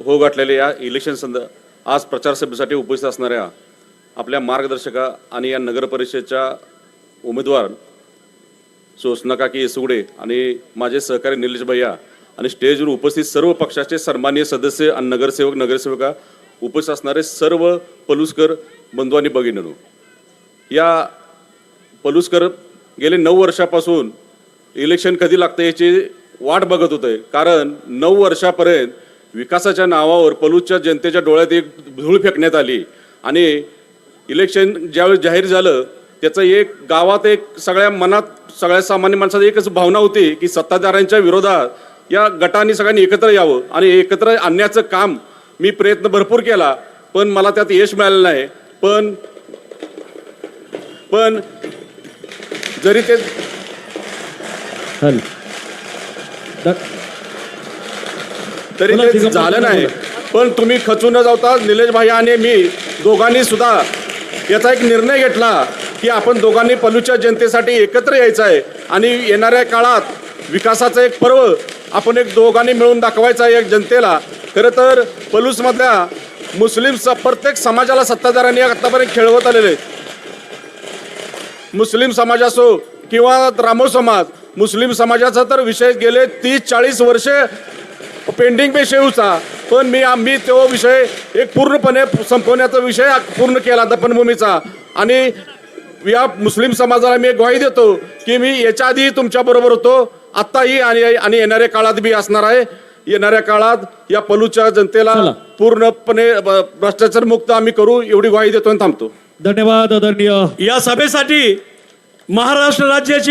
हो गाठलेल्या या इलेक्शन संद आज प्रचार सभेसाठी उपस्थित असणाऱ्या आपल्या मार्गदर्शका आणि या नगरपरिषदेच्या उमेदवार सोसनकाकी येसुगडे आणि माझे सहकारी निलेश भैया आणि स्टेजवर उपस्थित सर्व पक्षाचे सन्माननीय सदस्य आणि नगरसेवक नगरसेविका उपस्थित असणारे सर्व पलुसकर बंधू आणि भगिनीनो. या पलुसकर गेले नऊ वर्षापासून इलेक्शन कधी लागतं याची वाट बघत होते कारण नऊ वर्षापर्यंत विकासाच्या नावावर पलूसच्या जनतेच्या डोळ्यात एक धूळ फेकण्यात आली. आणि इलेक्शन ज्यावेळेस जाहीर झालं त्याचं एक गावात एक सगळ्या मनात सगळ्या सामान्य माणसाची एकच भावना होती की सत्ताधाऱ्यांच्या विरोधात या गटांनी सगळ्यांनी एकत्र यावं आणि एकत्र आणण्याचं काम मी प्रयत्न भरपूर केला पण मला त्यात यश मिळालं नाही. पण पण जरी ते तरी ते झालं नाही. पण तुम्ही खचून न जाता निलेश भाई आणि मी दोघांनी सुद्धा याचा एक निर्णय घेतला की आपण दोघांनी पलूच्या जनतेसाठी एकत्र यायचं आहे. आणि येणाऱ्या काळात विकासाचं एक पर्व आपण एक दोघांनी मिळून दाखवायचं आहे एक जनतेला. खरं तर पलूसमधल्या मुस्लिम स प्रत्येक समाजाला सत्ताधाऱ्यांनी आतापर्यंत खेळवत आलेले. मुस्लिम समाज असो किंवा रामो समाज मुस्लिम समाजाचा तर विषय गेले तीस चाळीस वर्षे पेंडिंग पे शेवचा पण मी आम्ही तो विषय एक पूर्णपणे संपवण्याचा विषय पूर्ण केला दफनभूमीचा आणि या मुस्लिम समाजाला मी एक ग्वाही देतो की मी याच्या आधी तुमच्या बरोबर होतो. आत्ताही आणि आणि येणाऱ्या काळात बी असणार आहे. येणाऱ्या काळात या पलूच्या जनतेला. पूर्णपणे भ्रष्टाचार मुक्त आम्ही करू एवढी ग्वाही देतो आणि थांबतो. धन्यवाद आदरणीय. या सभेसाठी महाराष्ट्र राज्याची